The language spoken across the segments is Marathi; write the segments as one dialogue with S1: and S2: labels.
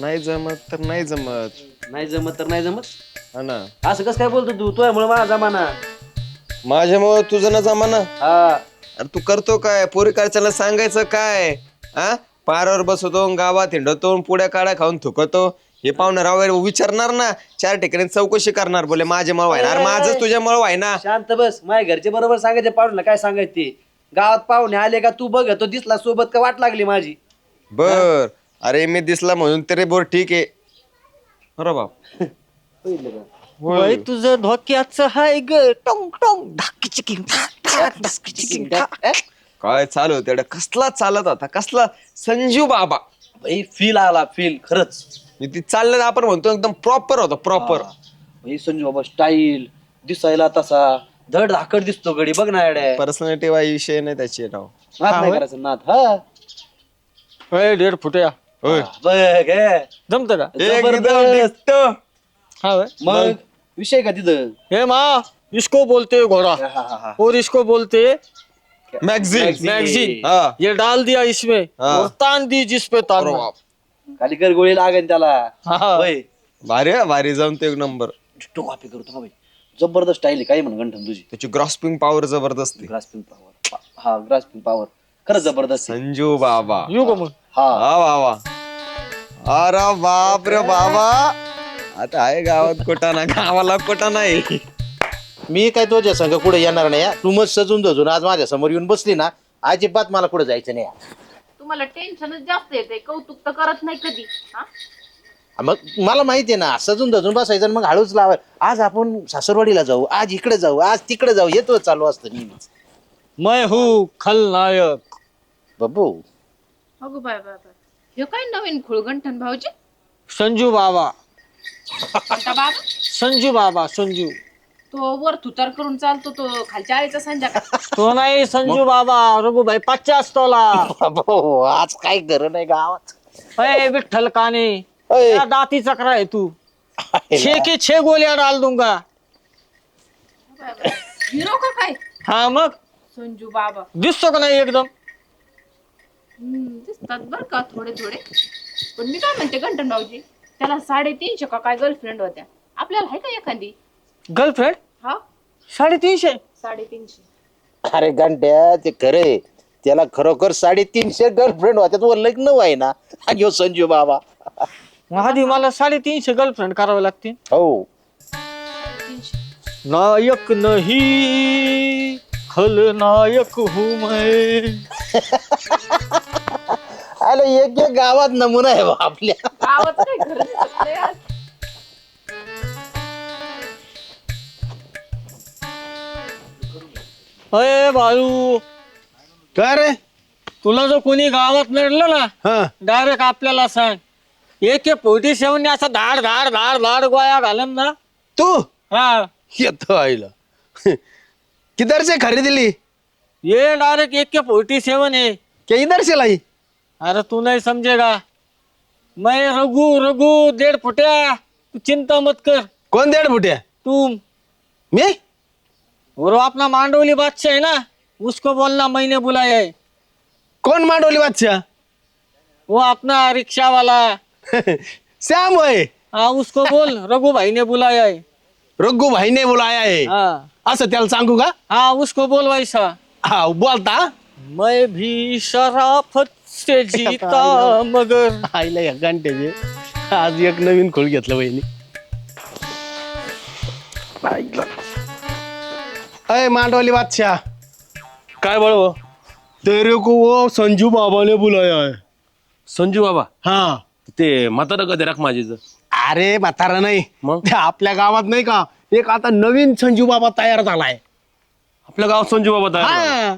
S1: नाही जमत तर नाही जमत.
S2: नाही जमत तर नाही जमत?
S1: हा ना.
S2: असं कसं काय बोलतो तू? तुझ्यामुळे माझा जमाना.
S1: माझ्यामुळे तुझं ना जमाना.
S2: हा.
S1: अरे तू करतो काय? पोरी कारच्याला सांगायचं काय? हा? पारावर बसवतो गावात हिंडतो पुड्या काड्या खाऊन थुकतो. हे पाहुणे राव विचारणार ना? चार ठिकाणी चौकशी करणार बोले माझ्यामुळे व्हायना. माझं तुझ्यामुळे व्हायना.
S2: शांत बस. माझ्या घरचे बरोबर सांगायचे पाहुणे काय सांगायचे? गावात पाहुणे आले का तू बघ तो दिसला सोबत का वाट लागली माझी?
S1: बर. अरे मी दिसला म्हणून तरी बोर ठीक आहे. बरं बाप.
S3: तुझं धोक्याचं हाय ग. टोंग टोंग ढाकी चिकिंग चिकिंग
S1: काय चालू होतं कसला चालत होता? कसला? संजू बाबा.
S2: भाई फील आला फील खरंच.
S1: म्हणजे ती चाललं आपण म्हणतो एकदम प्रॉपर होता प्रॉपर
S2: भाई संजू बाबा स्टाईल दिसायला तसा. धड धाकड दिसतो गडी बघ ना येड्या.
S1: पर्सनॅलिटी विषय नाही त्याची राव
S2: नाद नाही करायचं नाद. हा.
S3: डेढ़ फुटया
S1: होय.
S2: बघ हे.
S3: जमत का?
S1: एकदम
S2: जबरदस्त.
S3: हा
S2: मग? विषय का तिथं?
S3: हे माँ इसको बोलते हैं घोड़ा.
S2: हा, हा, हा.
S3: और इसको बोलते. हैं
S1: मॅगझिन
S3: मैगजीन
S1: हा.
S3: ये डाल दिया इसमें.
S1: हाँ।
S3: और तान दी जिस पे तान.
S2: खाली कर गोळी लागेल त्याला.
S3: हाँ
S2: होय.
S1: भारी आहे, भारी जाऊन तो एक नंबर
S2: डिट्टो कॉपी करतो हा भाई. जबरदस्त स्टाईल आहे काय म्हण गंठन तुझी?
S1: त्याची ग्रॉस्पिंग पॉवर जबरदस्त आहे.
S2: ग्रास्पिंग पॉवर हा ग्रास्पिंग पॉवर खरंच जबरदस्त आहे.
S1: संजू बाबा.
S3: यू का मग?
S2: हा.
S1: वा अरे बाप रे बाबा. आता आहे गावात कोटाना गावाला कोटाना आहे
S4: मी काय तुझ्या संघ कुठे येणार नाही हा. तू मग सजून धजून आज माझ्यासमोर येऊन बसली ना अजिबात मला कुठे जायचं नाही. हा.
S5: तुम्हाला टेन्शनच जास्त येते कौतुक तर करत नाही कधी हा?
S4: मग मला माहिती आहे ना सजून धजून बसायचं आणि मग हळूच लावाय आज आपण सासरवाडीला जाऊ आज इकडे जाऊ आज तिकडे जाऊ येतो चालू असतं नेहमीच.
S3: मैं हूँ खलनायक.
S4: बाबू
S5: अगो बाय बाय बाय. हे काय नवीन खुळगंठन भाऊजी?
S3: संजू बाबा.
S5: कोणता बाबा?
S3: संजू बाबा संजू.
S5: तो वर तुतार करून चालतो तो खालच्या आळीचा संजा का?
S3: तो नाही संजू बाबा. रघु भाई पचास तोला
S4: बाबू आज काय घर नाही गावात.
S3: अरे विठ्ठल काने.
S4: अय.
S3: दाती चक्रा है तू. छह के छह गोलियां डाल दूंगा.
S5: हिरो का काय?
S3: हाँ मग?
S5: संजू बाबा.
S3: दिसतो का नाही एकदम?
S5: दिसतात बर का थोडे थोडे. पण मी काय म्हणते गंठन भाऊजी त्याला साडेतीनशे का काय गर्लफ्रेंड होत्या? आपल्याला आहे का एखादी?
S3: गर्लफ्रेंड
S5: हा.
S3: साडेतीनशे?
S5: साडेतीनशे.
S4: अरे घंट्या ते खरे. त्याला खरोखर साडेतीनशे गर्लफ्रेंड होत्या. तू लग्न व्हाय ना. आणि ह्यो संजू बाबा.
S3: आधी मला साडेतीनशे गर्लफ्रेंड करावे लागतील.
S4: हो.
S3: नायक नहीं खलनायक हूँ मैं
S4: अरे एक एक गावात नमुना आहे बा आपल्या.
S5: गावात काय घर दिसत आज.
S3: अरे बाळू.
S6: काय रे?
S3: तुला जो कोणी गावात नडलं ना
S6: हा.
S3: डायरेक्ट आपल्याला सांग. एक फोर्टी सेवन असा धाड धाड धाड धाड गोया घालन ना
S6: तू?
S3: हा.
S6: येतो आईला. किधर से खरीदली?
S3: ये डायरेक्ट एक के फोर्टी सेवन है
S6: क्या इधर से लाई?
S3: अरे तू नहीं समझेगा मैं रघु रघु डेढ़ फुटिया. तू चिंता मत कर.
S6: कौन डेढ़ फुटिया?
S3: तुम
S6: मी?
S3: और वो अपना मांडोली बादशाह है ना? उसको बोलना मैंने बुलाया है.
S6: कौन मांडोली बादशाह?
S3: वो अपना रिक्शा वाला
S6: श्याम है
S3: हाँ उसको बोल. रघु भाई ने बुलाया है.
S6: रघु भाई ने बुलाया है.
S3: हाँ.
S6: असं त्याला सांगू का?
S3: हाँ उसको बोल वैसा
S6: हा बोलता.
S3: मैं भी शराफत से जीता मगर।
S6: आईला या घंट्याचे आज एक नवीन खोल घेतलं बहिणी अय मांडवली बादशाह.
S7: काय बळ
S6: तेरे को वो संजू बाबा ने बुलाया है.
S7: संजू बाबा?
S6: हाँ.
S7: ते म्हातारा कधी राख माझीच?
S6: अरे म्हातारा नाही.
S7: मग?
S6: ते आपल्या गावात नाही का? एक आता नवीन संजू बाबा तयार झालाय.
S7: आपल्या गावात संजू बाबा तयार झाला.
S6: हा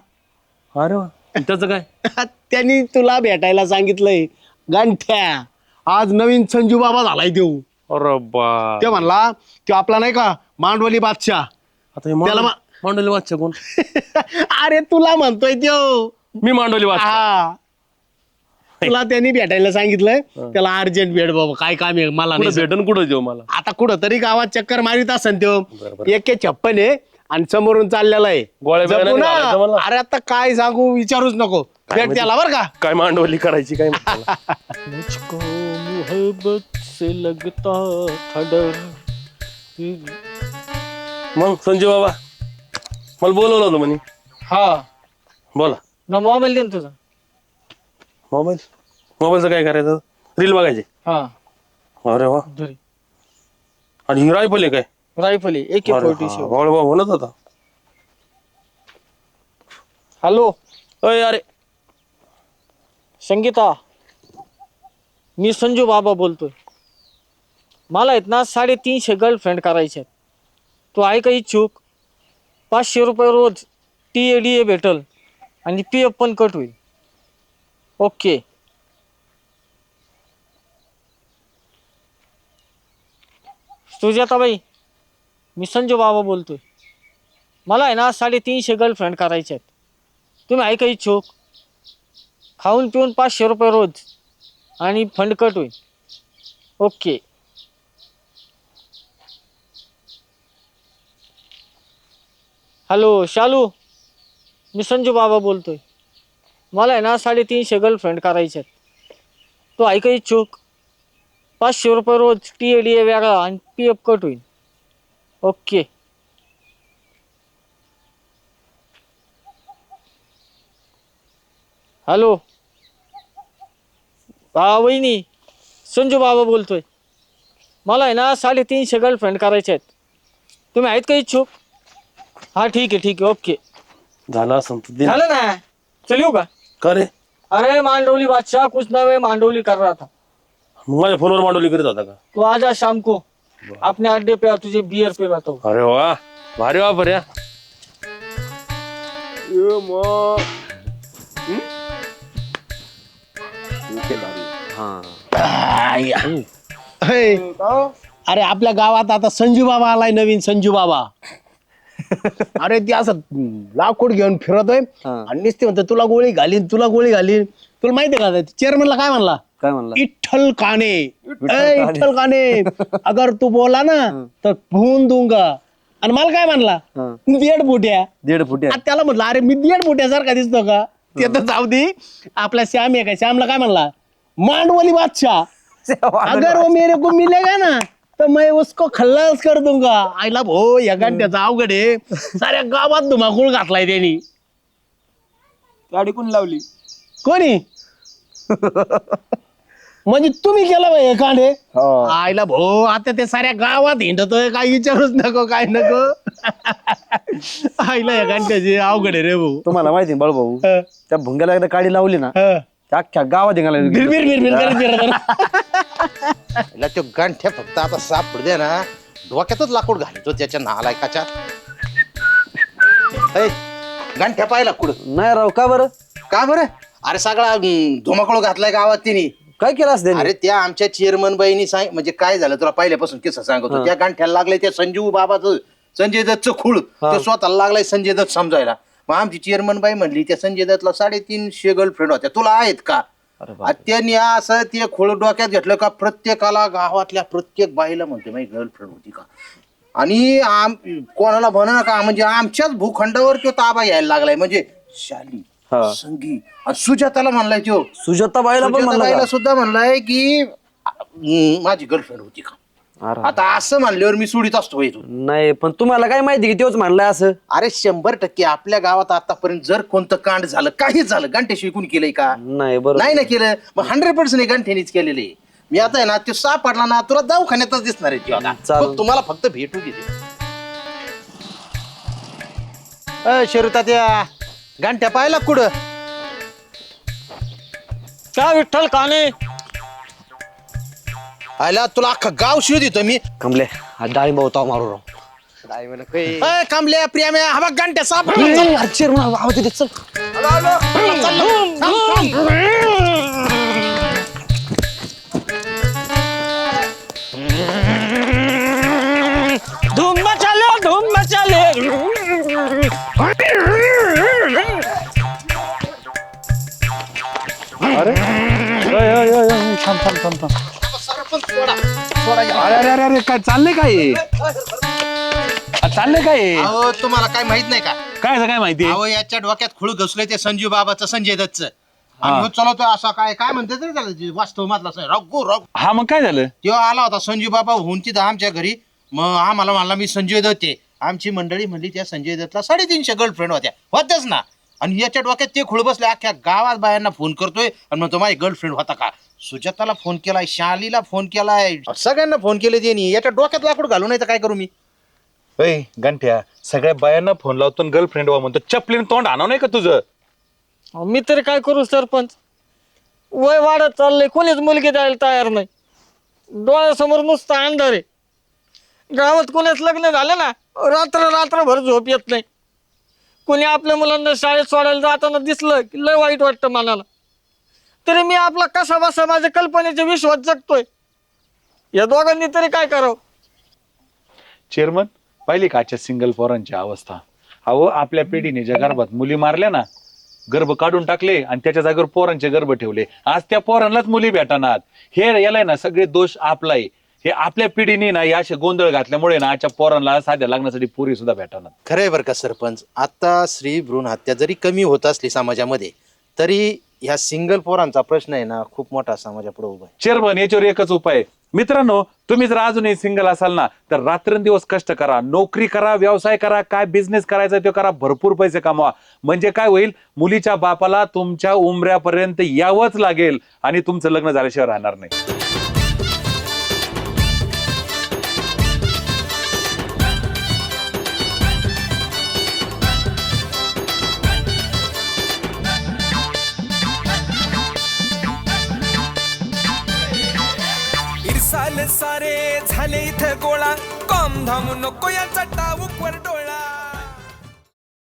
S7: अरे वा. त्याचं काय?
S6: त्यांनी तुला भेटायला सांगितलंय. गंठ्या. आज नवीन संजू बाबा झालाय देऊ
S7: अरे बा.
S6: ते म्हणला तो आपला नाही का मांडवली बादशाह?
S7: आता हे
S6: त्याला
S7: मांडव-
S6: मा-
S7: मांडवली वाचच्या कोण?
S6: अरे तुला म्हणतोय त्यो.
S7: मी मांडवली वाच
S6: हा. तुला त्यांनी भेटायला सांगितलंय. त्याला अर्जंट भेट बाबा काय काम आहे? मला नाही
S7: भेटन कुठं देऊ मला?
S6: आता कुठं तरी गावात चक्कर मारित असन त्यो. एक छप्पन आहे. आणि समोरून चाललेला आहे.
S7: गोळ्या बिळ्या
S6: जपू
S7: नाही
S6: ना.
S7: घालायचं मला.
S6: अरे आता काय सांगू विचारूच नको. भेट त्याला बर का?
S7: काय मांडवली करायची काय म्हणताला?
S3: मुझको मोहब्बत से लगता था डर
S7: मग संजय बाबा मला बोलवलं होतं म्हणे.
S3: हा.
S7: बोला.
S3: ना मोबाईल दे ना तुझा.
S7: मोबाईल मोबाईलचं काय करायचं? रील बघायचे?
S3: हा.
S7: अरे वा.
S3: धरी.
S7: आणि ही रायफल आहे काय?
S3: रायफल ए के
S7: अरे
S3: फोर्टी
S7: हा, म्हणत होता.
S3: हॅलो.
S7: अय अरे.
S3: संगीता मी संजू बाबा बोलतोय. मला आहेत ना साडेतीनशे गर्लफ्रेंड करायचे आहेत. तू आहे का इच्छुक पाचशे रुपये रोज टी ए डी ए भेटल आणि पी एफ पण कट होईल. ओके. सुजाताबाई मी संजू बाबा बोलतोय. मला आहे ना साडेतीनशे गर्लफ्रेंड करायचे आहेत. तुम्ही ऐका इच्छुक. खाऊन पिऊन पाचशे रुपये रोज आणि फंड कट होईल. ओके. हॅलो शालू. मी संजू बाबा बोलतोय. मला आहे ना साडेतीनशे गर्लफ्रेंड करायचे आहेत. तो ऐका इच्छुक. पाचशे रुपये रोज टी ए डी ए वेगळा आणि पी एफ कट होईल. ओके. हॅलो. हा वहिनी संजू बाबा बोलतोय. मला आहे ना साडेतीनशे गर्लफ्रेंड करायचे आहेत. तुम्ही आहेत का इच्छुक? हा ठीक आहे ठीक आहे ओके.
S7: झालं असं.
S3: झालं ना? चल येऊ का?
S7: का रे?
S3: अरे मांडोली बादशाह कुछ नवे मांडोली कर रहा था.
S7: माझ्या फोनवर मांडवली करीत होता का?
S3: तो आजा शाम को अपने अड्डे पे आ, तुझे बियर पे बताओ
S7: अरे वा भारी वापर या
S6: हे, अरे आपल्या गावात आता संजू बाबा आलाय नवीन संजू बाबा. अरे ते असं लाकूड घेऊन फिरतोय. आणि नुसते म्हणतो तुला गोळी घालीन तुला गोळी घालीन. तुला माहितीये का चेअरमनला काय म्हणला?
S2: काय म्हणला?
S6: इठ्ठल काने. ए, इठ्ठल काने. अगर तू बोला ना तर भून दूंगा. आणि मला काय म्हणला? दीड फुट्या.
S2: दीड फुटे
S6: आता त्याला म्हटलं अरे मी दीड फुट्यासारखा दिसतो का? ते तर जाऊ दे. आपला श्याम आहे का? श्यामला काय म्हणला? मांडवली बादशाह. अगर वो मेरे को मिलेगा ना तो मैं उसको खल्लास कर दूंगा. आईला भो या गाड्याचा अवघड आहे. साऱ्या गावात धुमाकूळ घातलाय त्यांनी.
S2: गाडी कोण लावली?
S6: कोणी? म्हणजे तुम्ही केलं बाई हे कांडे? आईला भो आता ते साऱ्या गावात हिंडतोय काय विचारूच नको काय नको. आईला या गांड्याची अवघड आहे रे भाऊ.
S2: तुम्हाला माहिती बाळ भाऊ
S6: हं,
S2: त्या भुंग्याला एकदा गाडी लावली ना
S6: हं.
S2: त्या अख्ख्या गावात निघाला
S6: बिर बिर बिर बिर करत फिरत राहतो.
S4: याला तो गांठ्या फक्त आता सापड दे ना. डोक्यातच लाकूड घालतो त्याच्या नालायकाच्या. ऐ, गांठ्या पाहिला कुठं?
S2: नाही राव का बरं?
S4: का बरं? अरे सगळा धुमाकूळ घातलाय गावात तिने.
S2: काय केलं असते
S4: अरे त्या आमच्या चेअरमन बाईनी सांग म्हणजे काय झालं तुला पहिल्यापासून किस्सा सांगतो. त्या गांठ्याला लागलाय त्या संजीव बाबाचं संजय दत्तचं खूळ तो स्वतःला लागलाय संजय दत्त समजायला. मग आमची चेअरमन बाई म्हणली त्या संजय दत्तला साडेतीनशे गर्लफ्रेंड होत्या. तुला आहेत का? आणि त्यांनी असं ते खोळ डोक्यात घेतलं का प्रत्येकाला गावातल्या प्रत्येक बाईला म्हणते माझी गर्लफ्रेंड होती का? आणि आम कोणाला म्हणा का म्हणजे आमच्याच भूखंडावर तो ताबा यायला लागलाय. म्हणजे शाली संगी आणि सुजाताला म्हणलाय तो
S2: सुजाता बाईला पण म्हणलं
S4: बाईला
S2: का?
S4: सुद्धा म्हणलाय की अं, माझी गर्लफ्रेंड होती का?
S2: अरे.
S4: आता असं म्हणल्यावर मी सोडित असतो
S2: नाही पण तुम्हाला काय माहिती की तेच म्हणलाय असं?
S4: अरे शंभर टक्के आपल्या गावात आतापर्यंत जर कोणतं कांड झालं काहीच झालं गांठ्याशिवाय कोणी केलंय का?
S2: नाही बरोबर.
S4: नाही ना केलं. मग हंड्रेड पर्सेंट गांठ्यानीच केलेलं. आहे मी आता आहे ना तो सापडला ना तुला दवाखान्यातच दिसणार आहे ती आता.
S2: चालेल.
S4: मग तुम्हाला फक्त भेटू घेते शिरुता त्या गांठ्या पाहिला कुठं?
S3: क्या विठ्ठल काने
S4: आयला तुला अख्खा गाव शिव देतो मी.
S2: कमले हा डाळिंब होता मारू राव.
S4: अय, कांबल्या प्रियाम्या हा बघ गांठ्या साप
S2: चल
S3: धूम मचाले धूम मचाले.
S8: अरे अरे अरे अरे काय चाललंय काय हे? आ, चाललंय काय हे?
S4: अहो तुम्हाला काय माहीत नाही का?
S8: काय असं काय माहिती
S4: अहो याच्या डोक्यात खुळ घुसलंय ते संजीव बाबाचं संजय दत्तचं. आणि ह्यो चलवतोय असा काय काय म्हणते तरी त्याला जे वास्तव मधला रघु रघु
S8: हा मग काय झालं?
S4: तेव्हा आला होता संजू बाबा होऊन तिथं आमच्या घरी. मग आम्हाला म्हणला मी संजय दत्त आहे. आमची मंडळी म्हणली त्या संजय दत्तला साडेतीनशे गर्लफ्रेंड होत्या. होत्याच ना. आणि याच्या डोक्यात ते खुळ बसले अख्ख्या गावात बायांना फोन करतोय. आणि म्हणतो माझी गर्लफ्रेंड होता का? सुजाताला फोन केलाय शालीला फोन केलाय. सगळ्यांना फोन केले त्यांनी याच्या डोक्यात लाकूड घालू नाही तर काय करू मी?
S8: अय गंठ्या सगळ्या बायांना फोन लावतो गर्लफ्रेंड व्हा म्हणतो चपलीन तोंड आणव नाही का तुझं?
S3: अहो, मी तरी काय करू सरपंच? वय वाढत चाललंय कोणीच मुलगी द्यायला तयार नाही. डोळ्यासमोर नुसतं अंधार आहे. गावात कोणाच लग्न झालं ना रात्र रात्रभर झोप येत नाही. कोणी आपल्या मुलांना शाळेत सोडायला जाताना दिसलं की लय वाईट वाटतं मनाला. तरी मी आपला कसा बसा माझ्या कल्पनेच्या विश्वात जगतोय. या दोघांनी तरी काय करावं?
S8: चेअरमन पाहिली का आजच्या सिंगल पोरांची अवस्था? अहो आपल्या पिढीने ज्या गर्भात मुली मारल्या ना गर्भ काढून टाकले आणि त्याच्या जागेवर पोरांचे गर्भ ठेवले. आज त्या पोरांनाच मुली भेटणार. हे याला ना सगळे दोष आपलाय. हे आपल्या पिढीने ना या असे गोंधळ घातल्यामुळे ना आजच्या पोरांना साध्या लग्नासाठी पुरी सुद्धा भेटणार.
S4: खरंय बरं का सरपंच. आता स्त्री भ्रूण हत्या जरी कमी होत असली समाजामध्ये तरी ह्या सिंगल पोरांचा प्रश्न आहे ना खूप मोठा समाजापुढे उभा आहे.
S8: चेअरमन याच्यावर एकच उपाय आहे. मित्रांनो तुम्ही जर अजूनही सिंगल असाल ना तर रात्रंदिवस कष्ट करा नोकरी करा व्यवसाय करा काय बिझनेस करायचा तो करा भरपूर पैसे कमवा. म्हणजे काय होईल मुलीच्या बापाला तुमच्या उमऱ्यापर्यंत यावंच लागेल आणि तुमचं लग्न झाल्याशिवाय राहणार नाही.
S9: सारे झाले इथं गोळा. कॉम धाम नको या चट्टा वर डोळा.